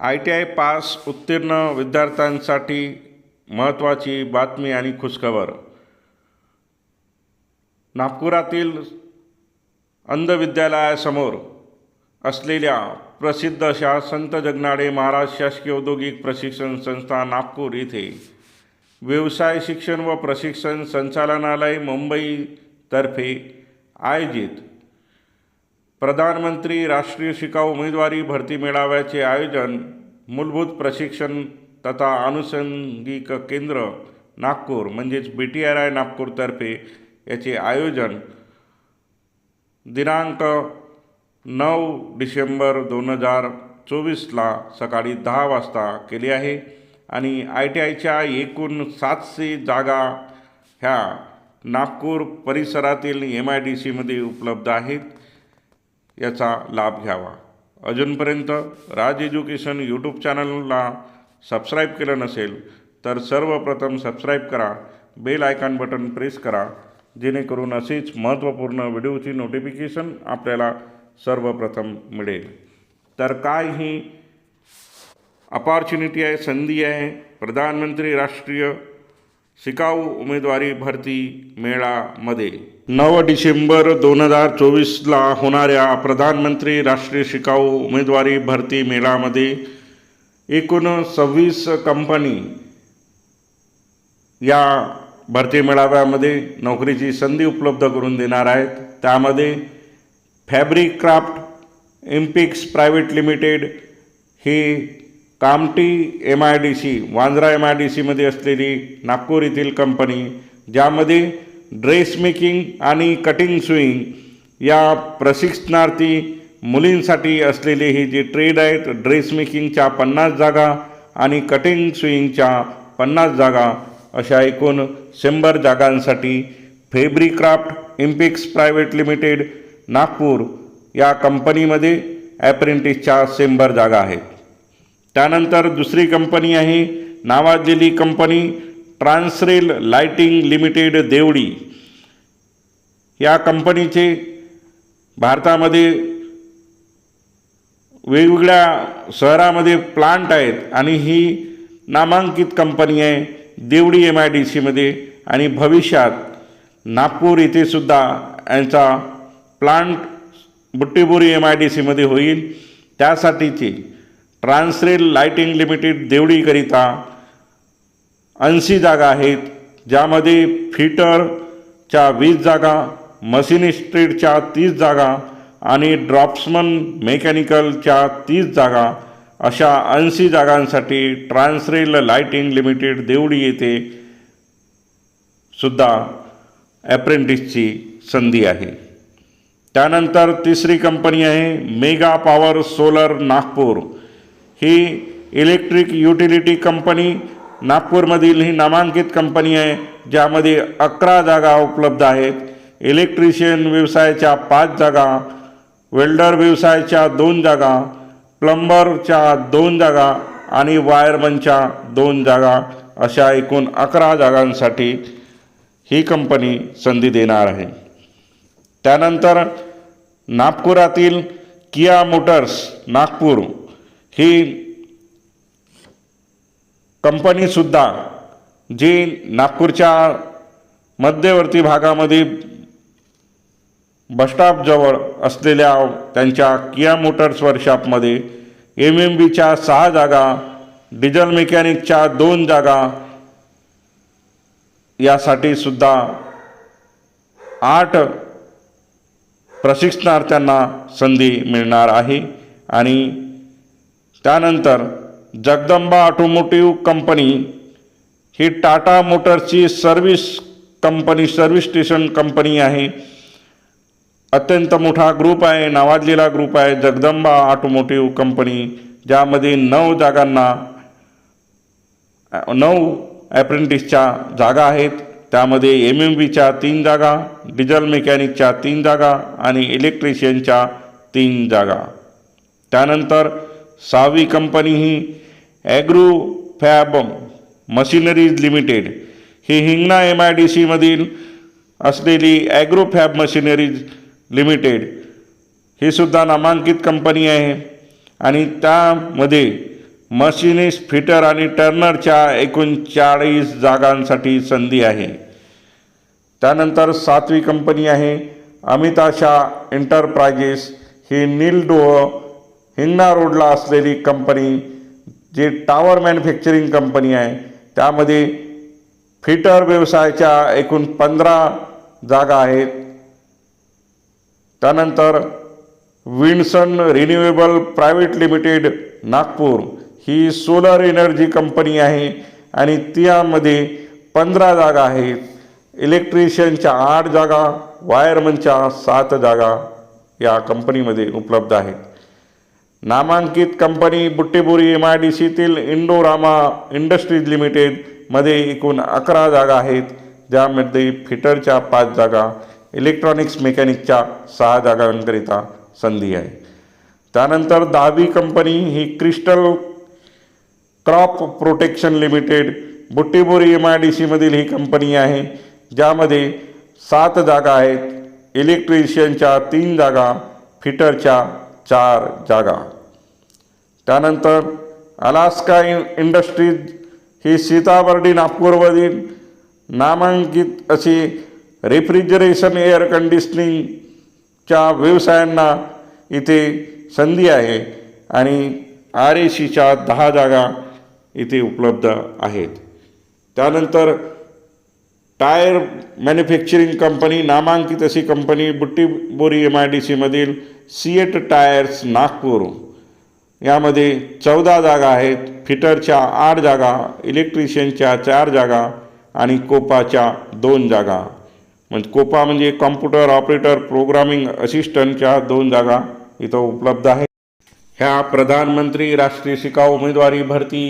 I T I pass उत्तीर्ण विद्यार्थ्यांसाठी महत्त्वाची बातमी आणि खुशखबर. नागपुरातील अंध विद्यालयासमोर असलेल्या प्रसिद्ध अशा संत जगनाडे महाराज शासकीय औद्योगिक प्रशिक्षण संस्था नागपूर येथे व्यवसाय शिक्षण व प्रशिक्षण संचालनालय मुंबईतर्फे आयोजित प्रधानमंत्री राष्ट्रीय शिकाऊ उमेदवारी भरती मेळाव्याचे आयोजन मूलभूत प्रशिक्षण तथा आनुषंगिक केंद्र नागपूर म्हणजेच बी टी आर आय नागपूरतर्फे याचे आयोजन दिनांक नऊ डिसेंबर दोन हजार चोवीसला सकाळी दहा वाजता केले आहे आणि आय टी आयच्या एकूण सातशे जागा ह्या नागपूर परिसरातील एम आय डी सीमध्ये उपलब्ध आहेत. याचा लाभ घ्यावा. अजूनपर्यंत राज एज्युकेशन यूट्यूब चॅनलला सबस्क्राईब केलं नसेल तर सर्वप्रथम सबस्क्राईब करा. बेल आयकॉन बटन प्रेस करा. जेणेकरून असेच महत्त्वपूर्ण व्हिडिओची नोटिफिकेशन आपल्याला सर्वप्रथम मिळेल. तर काय ही अपॉर्च्युनिटी आहे संधी आहे? प्रधानमंत्री राष्ट्रीय शिकाऊ उमेदवारी भरती मेळामध्ये. नऊ डिसेंबर दोन हजार चोवीसला होणाऱ्या प्रधानमंत्री राष्ट्रीय शिकाऊ उमेदवारी भरती मेळामध्ये एकूण सव्वीस कंपनी या भरती मेळाव्यामध्ये नोकरीची संधी उपलब्ध करून देणार आहेत. त्यामध्ये fabric craft Impex private limited he Kamptee M I D C Wandra M I D सीमध्ये असलेली नागपूर येथील कंपनी ज्यामध्ये ड्रेस मेकिंग आणि कटिंग स्विंग या प्रशिक्षणार्थी मुलींसाठी असलेली ही जी ट्रेड आहेत ड्रेस मेकिंगच्या पन्नास जागा आणि कटिंग सुईंगच्या पन्नास जागा अशा एकूण शंभर जागांसाठी fabric craft Impex private limited Nagpur या कंपनीमध्ये ॲप्रेंटिसच्या शंभर जागा आहेत. त्यानंतर दुसरी कंपनी आहे नावाजलेली company Transrail lighting limited Devdi या कंपनीचे भारतामध्ये वेगवेगळ्या शहरामध्ये प्लांट आहेत आणि ही नामांकित कंपनी आहे देवडी एम आय डी सीमध्ये आणि भविष्यात नागपूर येथे सुद्धा यांचा plant Butibori M I D सीमध्ये होईल. त्यासाठीची ट्रान्सरेल लाइटिंग लिमिटेड देवडीकरिता ऐंशी जागा आहेत ज्यामध्ये फिटरच्या वीस जागा मशिनिस्ट्रेटच्या तीस जागा आणि ड्रॉप्समन मेकॅनिकलच्या तीस जागा अशा ऐंशी जागांसाठी ट्रान्सरेल लाइटिंग लिमिटेड देवडी येथे सुद्धा ॲप्रेंटिसची संधी आहे. त्यानंतर तिसरी कंपनी आहे मेगा पॉवर सोलर नागपूर. ही इलेक्ट्रिक युटिलिटी कंपनी नागपूरमधील ही नामांकित कंपनी आहे ज्यामध्ये अकरा जागा उपलब्ध आहेत. इलेक्ट्रिशियन व्यवसायाच्या पाच जागा वेल्डर व्यवसायाच्या दोन जागा प्लंबरच्या दोन जागा आणि वायरमनच्या दोन जागा अशा एकूण अकरा जागांसाठी ही कंपनी संधी देणार आहे. त्यानंतर नागपुरातील किया मोटर्स नागपूर ही कंपनीसुद्धा जी नागपूरच्या मध्यवर्ती भागामध्ये बसस्टॉपजवळ असलेल्या त्यांच्या किया मोटर्स वर्कशॉपमध्ये एम एम बीच्या सहा जागा डिझेल मेकॅनिकच्या दोन जागा यासाठी सुद्धा आठ प्रशिक्षणार्थ्यांना संधी मिळणार आहे. आणि त्यानंतर जगदंबा ऑटोमोटिव्ह कंपनी ही टाटा मोटर्सची service company service station company आहे. अत्यंत मोठा ग्रुप आहे नावाजलेला ग्रुप आहे जगदंबा ऑटोमोटिव्ह कंपनी ज्यामध्ये नऊ जागांना नऊ ॲप्रेंटिसच्या जागा आहेत. त्यामध्ये एम एम बीच्या तीन जागा डिझेल मेकॅनिकच्या तीन जागा आणि इलेक्ट्रिशियनच्या तीन जागा. त्यानंतर सहावी कंपनी ही ॲग्रो फॅब मशिनरीज लिमिटेड ही हिंगणा एम आय डी सीमधील असलेली ॲग्रो फॅब मशिनरीज लिमिटेड ही सुद्धा नामांकित कंपनी आहे. आणि त्यामध्ये मशिनिस्ट फिटर आणि टर्नरच्या एकूण चाळीस जागांसाठी संधी आहे. त्यानंतर सातवी कंपनी आहे. अमिताशा एंटरप्राइजेस ही नीलडोह हिंगणा रोडला असलेली कंपनी जी टावर मॅन्युफॅक्चरिंग कंपनी आहे त्यामध्ये फिटर व्यवसायाच्या एकूण पंधरा जागा आहेत. त्यानंतर Vinson renewable private limited Nagpur ही सोलर एनर्जी कंपनी आहे आणि त्यामध्ये पंधरा जागा आहेत. इलेक्ट्रिशियनच्या आठ जागा वायरमनच्या सात जागा या कंपनीमध्ये उपलब्ध आहेत. नामांकित कंपनी बुट्टेबुरी एम आय डी सीतील इंडोरामा इंडस्ट्रीज लिमिटेडमध्ये एकूण अकरा जागा आहेत ज्यामध्ये फिटरच्या पाच जागा इलेक्ट्रॉनिक्स मेकॅनिकच्या सहा जागांकरिता संधी आहे. त्यानंतर दहावी company he crystal crop protection limited Butibori M I D सीमधील ही कंपनी आहे ज्यामध्ये सात जागा आहेत इलेक्ट्रिशियनच्या तीन जागा फिटरच्या चार जागा. त्यानंतर अलास्का इन इंडस्ट्रीज ही सीताबर्डी नागपूरमधील नामांकित अशी रेफ्रिजरेशन एअर कंडिशनिंगच्या व्यवसायांना इथे संधी आहे आणि आर ए सीच्या दहा जागा इथे उपलब्ध आहेत. त्यानंतर टायर मॅन्युफॅक्चरिंग कंपनी नामांकित अशी company Butibori M I D सीमधील सिएट टायर्स नागपूर यामध्ये चौदा जागा आहेत. फिटरच्या आठ जागा इलेक्ट्रिशियनच्या चार जागा आणि कोपाच्या दोन जागा. म्हणजे कोपा म्हणजे कॉम्प्युटर ऑपरेटर प्रोग्रामिंग असिस्टंटच्या दोन जागा इथं उपलब्ध आहे ह्या प्रधानमंत्री राष्ट्रीय शिकाऊ उमेदवारी भरती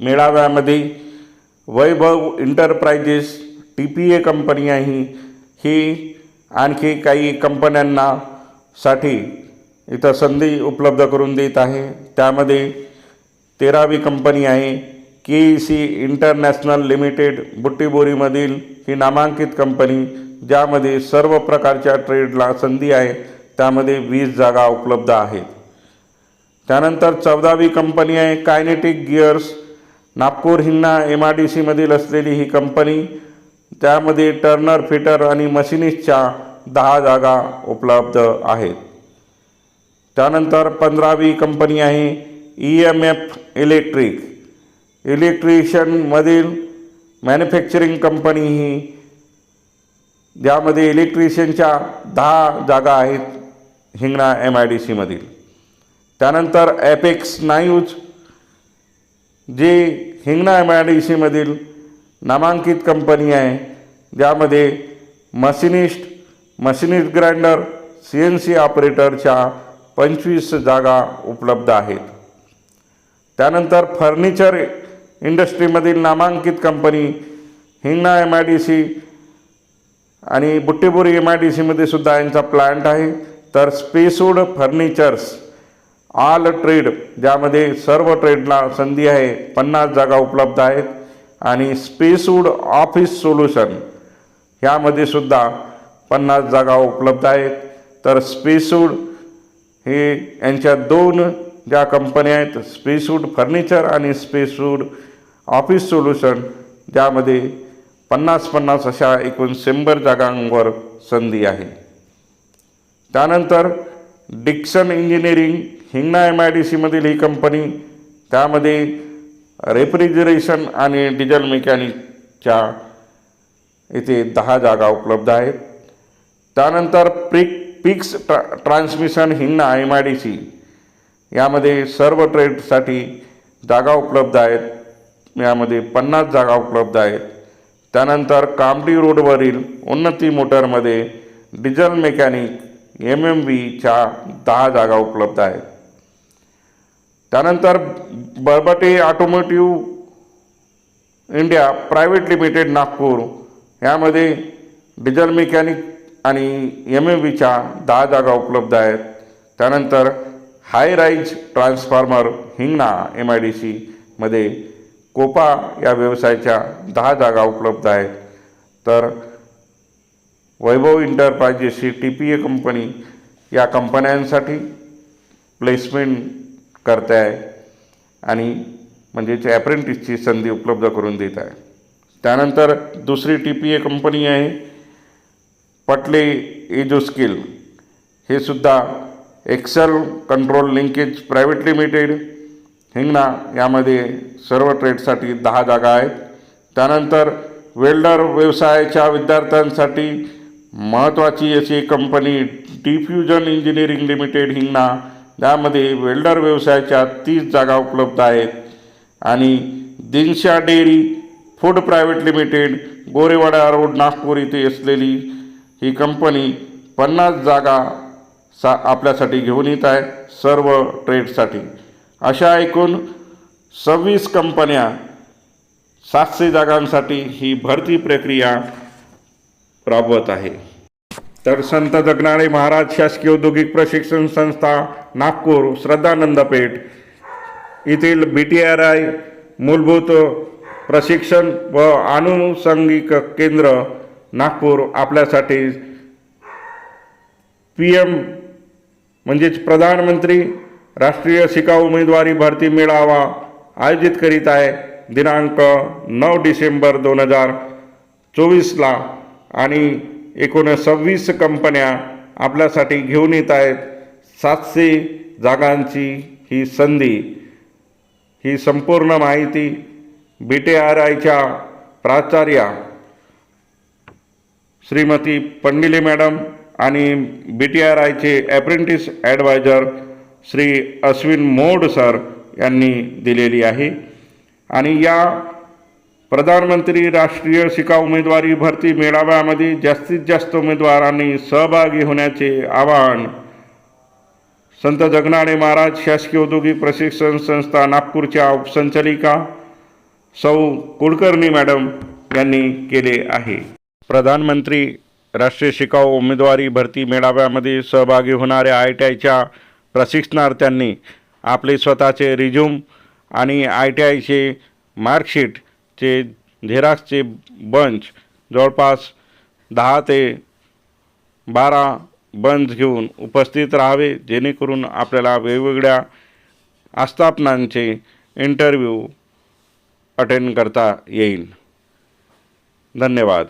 मेळाव्यामध्ये Vaibhav enterprises T P A company आहे. ही आणखी काही कंपन्यांना साठी इथं संधी उपलब्ध करून देत आहे. त्यामध्ये तेरावी कंपनी आहे. K E C international limited बुट्टीबोरीमधील ही नामांकित कंपनी ज्यामध्ये सर्व प्रकारच्या ट्रेडला संधी आहे. त्यामध्ये वीस जागा उपलब्ध आहेत. त्यानंतर चौदावी कंपनी आहे कायनेटिक गिअर्स. नागपूर हिन्ना एम आर डी सीमधील असलेली ही कंपनी त्यामध्ये टर्नर फिटर आणि मशिनिस्टच्या दहा जागा उपलब्ध आहेत. त्यानंतर पंधरावी कंपनी आहे ई एम एफ इलेक्ट्रिक इलेक्ट्रिशियनमधील मॅन्युफॅक्चरिंग कंपनी ही ज्यामध्ये इलेक्ट्रिशियनच्या दहा जागा आहेत हिंगणा एम आय डी सीमधील त्यानंतर ॲपेक्स नायूज जे हिंगणा एम आय डी सीमधील नामांकित कंपनी आहे ज्यामध्ये machinist machinist grinder C N C ऑपरेटरच्या पंचवीस जागा उपलब्ध आहेत. त्यानंतर फर्निचर इंडस्ट्रीमधील नामांकित company Hingna M I D C आणि बुट्टीबोरी एम आय डी सीमध्ये सुद्धा यांचा प्लांट आहे. तर स्पेसवूड फर्निचर्स ऑल ट्रेड ज्यामध्ये सर्व ट्रेडला संधी आहे पन्नास जागा उपलब्ध आहेत. आणि स्पेसवूड ऑफिस सोल्युशन ह्यामध्ये सुद्धा पन्नास जागा उपलब्ध आहेत. तर स्पेसवूड हे यांच्या दोन ज्या कंपन्या आहेत स्पेसवूड फर्निचर आणि स्पेसवूड ऑफिस सोल्युशन ज्यामध्ये पन्नास पन्नास अशा एकूण शंभर जागांवर संधी आहे. त्यानंतर Dixon engineering Hingna M I D सीमधील ही कंपनी त्यामध्ये रेफ्रिजरेशन आणि डिझेल मेकॅनिकच्या इथे दहा जागा उपलब्ध आहेत. त्यानंतर प्रिक पिक्स ट्रा transmission Hingna M I D C. यामध्ये सर्व ट्रेडसाठी जागा उपलब्ध आहेत. यामध्ये पन्नास जागा उपलब्ध आहेत. त्यानंतर कामठी रोडवरील उन्नती मोटरमध्ये डिझेल मेकॅनिक एम एम बीच्या दहा जागा उपलब्ध आहेत. त्यानंतर Barbate automotive India private limited Nagpur. यामध्ये डिझेल मेकॅनिक आणि एम एम बीच्या दहा जागा उपलब्ध आहेत. त्यानंतर high rise transformer Hingna M I D सीमध्ये कोपा या व्यवसायाच्या दहा जागा उपलब्ध आहेत. तर वैभव इंटरप्राइजेस ही टी पी ए कंपनी या कंपन्यांसाठी प्लेसमेंट करते आहे आणि म्हणजेच ॲप्रेंटिसची संधी उपलब्ध करून देत आहे. त्यानंतर दुसरी टी पी ए कंपनी आहे पटले एजो स्किल. हे सुद्धा excel control linkage private limited. Hingna यामध्ये सर्व ट्रेडसाठी दहा जागा आहेत. त्यानंतर वेल्डर व्यवसायाच्या विद्यार्थ्यांसाठी महत्त्वाची अशी company diffusion engineering limited Hingna. यामध्ये वेल्डर व्यवसायाच्या तीस जागा उपलब्ध आहेत. आणि Dinshaw dairy food private limited Gorewada road Nagpur इथे असलेली ही कंपनी पन्नास जागा सा आपल्यासाठी घेऊन येत आहे सर्व ट्रेडसाठी. अशा एकूण सव्वीस कंपन्या सातशे जागांसाठी ही भरती प्रक्रिया राबवत आहे. तर संत जगनाळे महाराज शासकीय औद्योगिक प्रशिक्षण संस्था नागपूर श्रद्धानंद पेठ येथील बी टी आर आय मूलभूत प्रशिक्षण व आनुषंगिक केंद्र नागपूर आपल्यासाठी पी एम म्हणजेच प्रधानमंत्री राष्ट्रीय शिकाऊ उमेदवारी भरती मेळावा आयोजित करीत आहे. दिनांक नऊ डिसेंबर दोन हजार चोवीसला आणि एकूण सव्वीस कंपन्या आपल्यासाठी घेऊन येत आहेत. सातशे जागांची ही संधी ही संपूर्ण माहिती बी टी आर आयच्या प्राचार्या श्रीमती पंडिले मॅडम आणि बी टी आर आयचे apprentice adviser Shri Ashwin Mod sir यांनी दिलेली आहे. आणि या प्रधानमंत्री राष्ट्रीय शिका उमेदवारी भरती मेळाव्यामध्ये जास्तीत जास्त उमेदवारांनी सहभागी होण्याचे आवाहन संत जगनाडे महाराज शासकीय औद्योगिक प्रशिक्षण संस्था नागपूरच्या उपसंचालिका सौ कुलकर्णी मॅडम यांनी केले आहे. प्रधानमंत्री राष्ट्रीय शिकाऊ उमेदवारी भरती मेळाव्यामध्ये सहभागी होणाऱ्या आय टी आयच्या प्रशिक्षणार्थ्यांनी आपले स्वतःचे रिझ्यूम आणि आय टी आयचे मार्कशीटचे झेराक्सचे बंच जवळपास दहा ते बारा बंच घेऊन उपस्थित राहावे जेणेकरून आपल्याला वेगवेगळ्या आस्थापनांचे इंटरव्ह्यू अटेंड करता येईल. धन्यवाद.